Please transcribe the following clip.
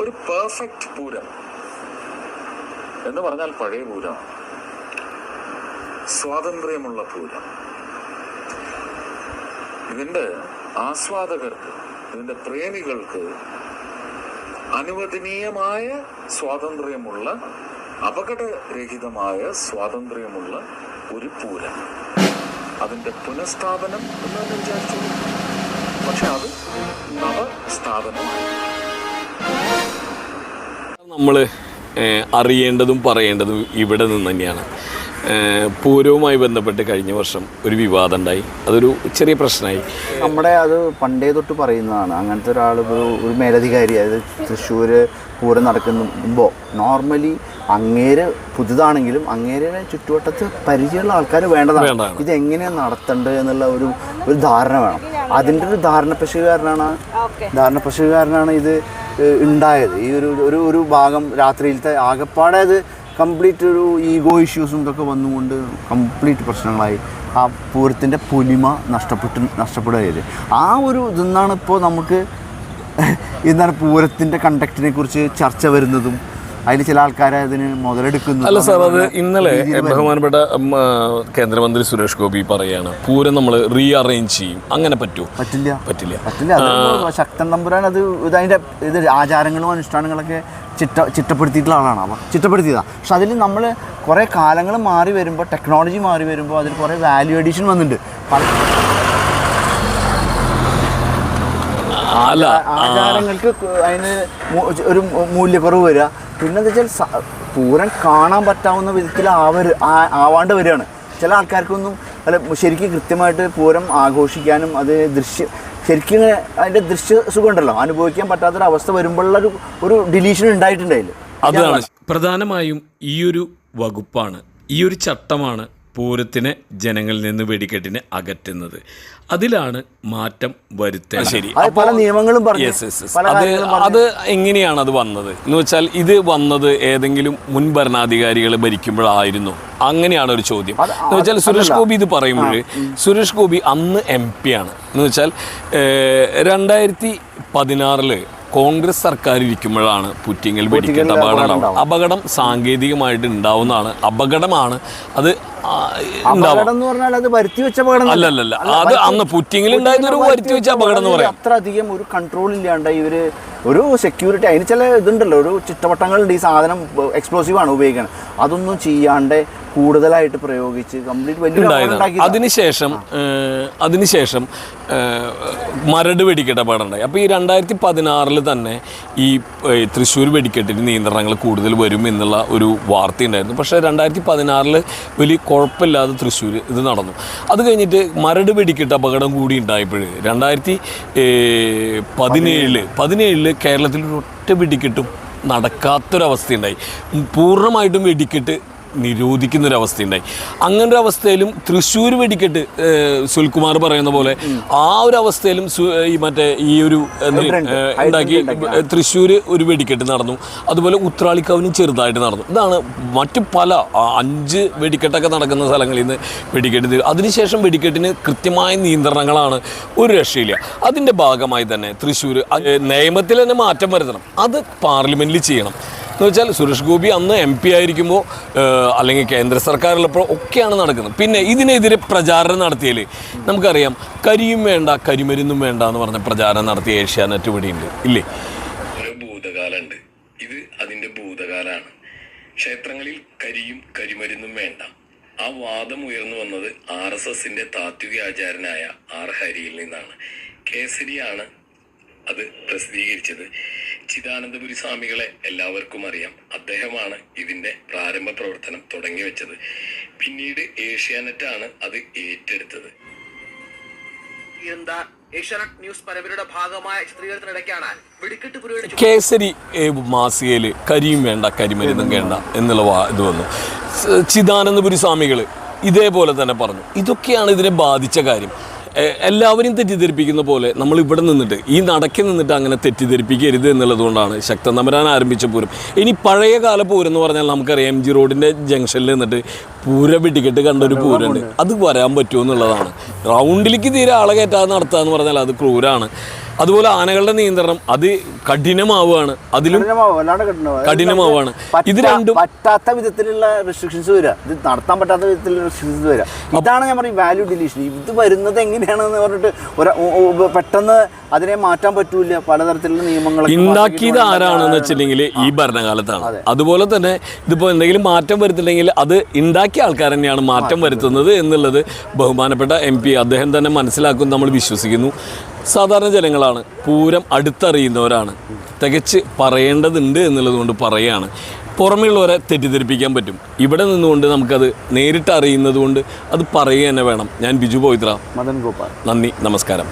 ഒരു പെർഫെക്റ്റ് പൂരം. എന്ന് പറഞ്ഞാൽ പഴയ പൂരം. സ്വാതന്ത്ര്യമുള്ള പൂരം. ഇതിന്റെ ആസ്വാദകർക്ക് ഇതിന്റെ പ്രേമികൾക്ക് അനുവദനീയമായ സ്വാതന്ത്ര്യമുള്ള അപകടരഹിതമായ സ്വാതന്ത്ര്യമുള്ള ഒരു പൂരം. അതിന്റെ പുനഃസ്ഥാപനം എന്ന് വിചാരിച്ചു. പക്ഷെ അത് നവസ്ഥാപനമായി നമ്മൾ അറിയേണ്ടതും പറയേണ്ടതും ഇവിടെ നിന്ന് തന്നെയാണ് പൂരവുമായി ബന്ധപ്പെട്ട് കഴിഞ്ഞ വർഷം ഒരു വിവാദം ഉണ്ടായി അതൊരു ചെറിയ പ്രശ്നമായി. നമ്മുടെ അത് പണ്ടേ തൊട്ട് പറയുന്നതാണ്. അങ്ങനത്തെ ഒരാൾ ഒരു ഒരു മേലധികാരി അതായത് തൃശ്ശൂർ പൂരം നടക്കുമ്പോൾ നോർമലി അങ്ങേര് പുതുതാണെങ്കിലും അങ്ങേരെ ചുറ്റുവട്ടത്ത് പരിചയമുള്ള ആൾക്കാർ വേണ്ടതാണ്. ഇത് എങ്ങനെയാണ് നടത്തേണ്ടത് എന്നുള്ള ഒരു ഒരു ധാരണ വേണം. അതിന്റെ ഒരു ധാരണ പശുകാരനാണ് ധാരണ പശുകാരനാണ് ഇത്. ഉണ്ടായത്. ഈ ഒരു ഒരു ഒരു ഭാഗം രാത്രിയിലത്തെ ആകെപ്പാടെ അത് കംപ്ലീറ്റ് ഒരു ഈഗോ ഇഷ്യൂസും ഇതൊക്കെ വന്നുകൊണ്ട് കംപ്ലീറ്റ് പ്രശ്നങ്ങളായി ആ പൂരത്തിന്റെ പൊലിമ നഷ്ടപ്പെട്ട് നഷ്ടപ്പെടുകയത് ആ ഒരു ഇതെന്നാണ് ഇപ്പോൾ നമുക്ക് എന്താണ് പൂരത്തിന്റെ കണ്ടക്റ്റിനെ കുറിച്ച് ചർച്ച വരുന്നതും അതിൽ ചില ആൾക്കാരെ അതിന് മുതലെടുക്കുന്നു അല്ല സാർ അത് ഇന്നലെ ബഹുമാനപ്പെട്ട കേന്ദ്രമന്ത്രി സുരേഷ് ഗോപി പറയാണ് പൂരം നമ്മൾ റീ അറേഞ്ച് ചെയ്യും. അങ്ങനെ പറ്റുമോ പറ്റില്ല. പറ്റില്ല. പറ്റില്ല. ശക്തൻ തമ്പുരാൻ അത് അതിന്റെ ഇത് ആചാരങ്ങളും അനുഷ്ഠാനങ്ങളൊക്കെ ചിട്ട ചിട്ടപ്പെടുത്തിയിട്ടുള്ള ആളാണ് അപ്പം ചിട്ടപ്പെടുത്തിയതാണ് പക്ഷെ അതിൽ നമ്മൾ കുറേ കാലങ്ങൾ മാറി വരുമ്പോൾ ടെക്നോളജി മാറി വരുമ്പോൾ അതിൽ കുറേ വാല്യൂ അഡീഷൻ വന്നിട്ടുണ്ട് പല അല്ല ആചാരങ്ങൾക്ക് അതിന് ഒരു മൂല്യക്കുറവ് വരിക. പിന്നെ എന്താ വെച്ചാൽ പൂരം കാണാൻ പറ്റാവുന്ന വിധത്തിൽ ആവർ ആവാണ്ട് വരികയാണ്. ചില ആൾക്കാർക്കൊന്നും അല്ല ശരിക്കും കൃത്യമായിട്ട് പൂരം ആഘോഷിക്കാനും അത് ദൃശ്യ ശരിക്കും അതിന്റെ ദൃശ്യ സുഖമുണ്ടല്ലോ. അനുഭവിക്കാൻ പറ്റാത്തൊരവസ്ഥ വരുമ്പോഴുള്ള ഒരു ഒരു ഡിലീഷൻ ഉണ്ടായിട്ടുണ്ട് അതിൽ അതാണ്. പ്രധാനമായും ഈ ഒരു വകുപ്പാണ് ഈ ഒരു ചട്ടമാണ് പൂരത്തിനെ ജനങ്ങളിൽ നിന്ന് വെടിക്കെട്ടിനെ അകറ്റുന്നത്. അതിലാണ് മാറ്റം വരുത്തുക ശരി. പല നിയമങ്ങളും പറഞ്ഞു. Yes, yes, yes. പല അത് അത് എങ്ങനെയാണ് അത് വന്നത്? എന്ന് വെച്ചാൽ ഇത് വന്നത് ഏതെങ്കിലും മുൻ ഭരണാധികാരികൾ ഭരിക്കുമ്പോഴായിരുന്നു. അങ്ങനെയാണ് ഒരു ചോദ്യം. എന്ന് വെച്ചാൽ സുരേഷ് ഗോപി ഇത് പറയുമ്പോൾ സുരേഷ് ഗോപി അന്ന് എം പി ആണ്. എന്ന് വെച്ചാൽ രണ്ടായിരത്തി പതിനാറിൽ കോൺഗ്രസ് സർക്കാർ ഇരിക്കുമ്പോഴാണ് പുറ്റിങ്ങൽ വെടിക്കെട്ട് അപകടം അപകടം ഉണ്ടാവും. അപകടം സാങ്കേതികമായിട്ട് ഉണ്ടാവുന്നതാണ് അപകടമാണ് അത് അല്ലല്ല അപകടം എന്ന് പറഞ്ഞാൽ അത് വരുത്തി വെച്ച അപകടം എന്നല്ല. അല്ലല്ലല്ല. അല്ല, അത് അന്ന് പുറ്റിങ്ങിൽ ഉണ്ടായിരുന്നൊരു വരുത്തി വെച്ച അപകടം എന്ന് പറയാം. അത്ര അധികം ഒരു കൺട്രോൾ ഇല്ലാണ്ട് ഇവർ ഒരു സെക്യൂരിറ്റി അതിന് ചില ഇതുണ്ടല്ലോ ഒരു ചുറ്റവട്ടങ്ങളുണ്ട് ഈ സാധനം എക്സ്പ്ലോസീവ് ആണ് ഉപയോഗിക്കുന്നത് അതൊന്നും ചെയ്യാണ്ട് കൂടുതലായിട്ട് പ്രയോഗിച്ച് കംപ്ലീറ്റ് വലിയ അതിനുശേഷം അതിനുശേഷം മരട് വെടിക്കെട്ട് അപകടമുണ്ടായി. അപ്പോൾ ഈ രണ്ടായിരത്തി പതിനാറിൽ തന്നെ ഈ തൃശ്ശൂർ വെടിക്കെട്ടിന് നിയന്ത്രണങ്ങൾ കൂടുതൽ വരും എന്നുള്ള ഒരു വാർത്ത ഉണ്ടായിരുന്നു പക്ഷേ രണ്ടായിരത്തി പതിനാറിൽ വലിയ കുഴപ്പമില്ലാതെ തൃശ്ശൂർ ഇത് നടന്നു. അത് കഴിഞ്ഞിട്ട് മരട് വെടിക്കെട്ട് അപകടം കൂടി ഉണ്ടായപ്പോൾ രണ്ടായിരത്തി പതിനേഴിൽ പതിനേഴിൽ കേരളത്തിൽ ഒറ്റ വെടിക്കെട്ടും നടക്കാത്തൊരവസ്ഥയുണ്ടായി. പൂർണമായിട്ടും വെടിക്കെട്ട് നിരോധിക്കുന്നൊരവസ്ഥയുണ്ടായി. അങ്ങനെ ഒരു അവസ്ഥയിലും തൃശ്ശൂർ വെടിക്കെട്ട് സുൽകുമാർ പറയുന്ന പോലെ ആ ഒരു അവസ്ഥയിലും ഈ മറ്റേ ഈ ഒരു ഉണ്ടാക്കി. തൃശ്ശൂർ ഒരു വെടിക്കെട്ട് നടന്നു. അതുപോലെ ഉത്രാളിക്കാവിനും ചെറുതായിട്ട് നടന്നു. ഇതാണ് മറ്റു പല അഞ്ച് വെടിക്കെട്ടൊക്കെ നടക്കുന്ന സ്ഥലങ്ങളിൽ നിന്ന് വെടിക്കെട്ട് തീരും. അതിനുശേഷം വെടിക്കെട്ടിന് കൃത്യമായ നിയന്ത്രണങ്ങളാണ് ഒരു രക്ഷയില്ല. അതിന്റെ ഭാഗമായി തന്നെ തൃശ്ശൂർ നിയമത്തിൽ തന്നെ മാറ്റം വരുത്തണം. അത് പാർലമെന്റിൽ ചെയ്യണം. എന്ന് വെച്ചാൽ സുരേഷ് ഗോപി അന്ന് എം പി ആയിരിക്കുമ്പോൾ അല്ലെങ്കിൽ കേന്ദ്ര സർക്കാരിലപ്പോൾ ഒക്കെയാണ് നടക്കുന്നത്. പിന്നെ ഇതിനെതിരെ പ്രചാരണം നടത്തിയാൽ നമുക്കറിയാം കരിയും വേണ്ട കരിമരുന്നും വേണ്ട എന്ന് പറഞ്ഞ പ്രചാരണം നടത്തിയ ഏഷ്യാനെറ്റ് ഇവിടെയുണ്ട്. ഇല്ലേ? ഭൂതകാലുണ്ട് ഇത് അതിന്റെ ഭൂതകാലാണ്. ക്ഷേത്രങ്ങളിൽ കരിയും കരിമരുന്നും വേണ്ട. ആ വാദം ഉയർന്നു വന്നത് ആർ എസ് എസിന്റെ താത്വിക ആചാരനായ ആർ ഹരിയിൽ നിന്നാണ്. കേസരിയാണ് അത് പ്രസിദ്ധീകരിച്ചത്. ചിദാനന്ദപുരി സ്വാമികളെ എല്ലാവർക്കും അറിയാം. അദ്ദേഹമാണ് ഇതിന്റെ പ്രാരംഭ പ്രവർത്തനം തുടങ്ങി വെച്ചത്. പിന്നീട് ഏഷ്യാനെറ്റാണ് അത് ഏറ്റെടുത്തത്. ഇരുന്ന ഏഷ്യാനെറ്റ് ന്യൂസ് പരമ്പരയുടെ ഭാഗമായ ചിത്രീകരണത്തിനിടയ്ക്കാണ് വെടിക്കെട്ട് പുരയുടെ കേസരി മാസികയിൽ മാസികയിൽ കരിയും വേണ്ട കരിമരുന്നും വേണ്ട എന്നുള്ള ഇത് വന്നു. ചിദാനന്ദപുരി സ്വാമികൾ ഇതേപോലെ തന്നെ പറഞ്ഞു. ഇതൊക്കെയാണ് ഇതിനെ ബാധിച്ച കാര്യം. എല്ലാവരെയും തെറ്റിദ്ധരിപ്പിക്കുന്ന പോലെ നമ്മൾ ഇവിടെ നിന്നിട്ട് ഈ നടക്കി നിന്നിട്ട് അങ്ങനെ തെറ്റിദ്ധരിപ്പിക്കരുത് എന്നുള്ളതുകൊണ്ടാണ് ശക്ത ശക്തൻ തമരാൻ ആരംഭിച്ച പൂരം. ഇനി പഴയ കാല പൂരം എന്ന് പറഞ്ഞാൽ നമുക്കറിയാം എം ജി റോഡിന്റെ ജംഗ്ഷനിൽ നിന്നിട്ട് പൂര വെടിക്കെട്ട് കണ്ടൊരു പൂരുണ്ട് അത് വരാൻ പറ്റുമോ എന്നുള്ളതാണ്. റൗണ്ടിലേക്ക് തീരെ ആളെ കയറ്റാതെ നടത്തുക എന്ന് പറഞ്ഞാൽ അത് ക്രൂരാണ്. അതുപോലെ ആനകളുടെ നിയന്ത്രണം അത് കഠിനമാവുകയാണ്. അതിലും കഠിനമാവുകയാണ്. കഠിനമാവാണ്. ഇത് രണ്ടും- പറ്റാത്ത വിധത്തിലുള്ള റെസ്ട്രിക്ഷൻസ് വരിക ഇത് നടത്താൻ പറ്റാത്ത വിധത്തിലുള്ള റെസ്ട്രിക്ഷൻസ് വരിക ഇതാണ് ഞാൻ പറയും വാല്യൂ ഡിലീഷൻ ഇത് വരുന്നത് എങ്ങനെയാണെന്ന് പറഞ്ഞിട്ട് പെട്ടെന്ന് അതിനെ മാറ്റാൻ പറ്റൂല പലതരത്തിലുള്ള നിയമങ്ങൾ ഉണ്ടാക്കിയത് ആരാണെന്ന് വെച്ചിട്ടുണ്ടെങ്കിൽ ഈ ഭരണകാലത്താണ്. അതുപോലെ തന്നെ ഇതിപ്പോൾ എന്തെങ്കിലും മാറ്റം വരുത്തില്ലെങ്കിൽ അത് ഉണ്ടാക്കിയ ആൾക്കാർ തന്നെയാണ് മാറ്റം വരുത്തുന്നത് എന്നുള്ളത് ബഹുമാനപ്പെട്ട എം പി അദ്ദേഹം തന്നെ മനസ്സിലാക്കും നമ്മൾ വിശ്വസിക്കുന്നു. സാധാരണ ജനങ്ങളാണ് പൂരം അടുത്തറിയുന്നവരാണ്. തികച്ച് പറയേണ്ടതുണ്ട് എന്നുള്ളത് കൊണ്ട് പറയുകയാണ് പുറമെയുള്ളവരെ തെറ്റിദ്ധരിപ്പിക്കാൻ പറ്റും. ഇവിടെ നിന്നുകൊണ്ട് നമുക്കത് നേരിട്ട് അറിയുന്നത് കൊണ്ട് അത് പറയുക തന്നെ വേണം. ഞാൻ ബിജു പോയിത്ര. മദൻ ഗോപാൽ. നന്ദി നമസ്കാരം.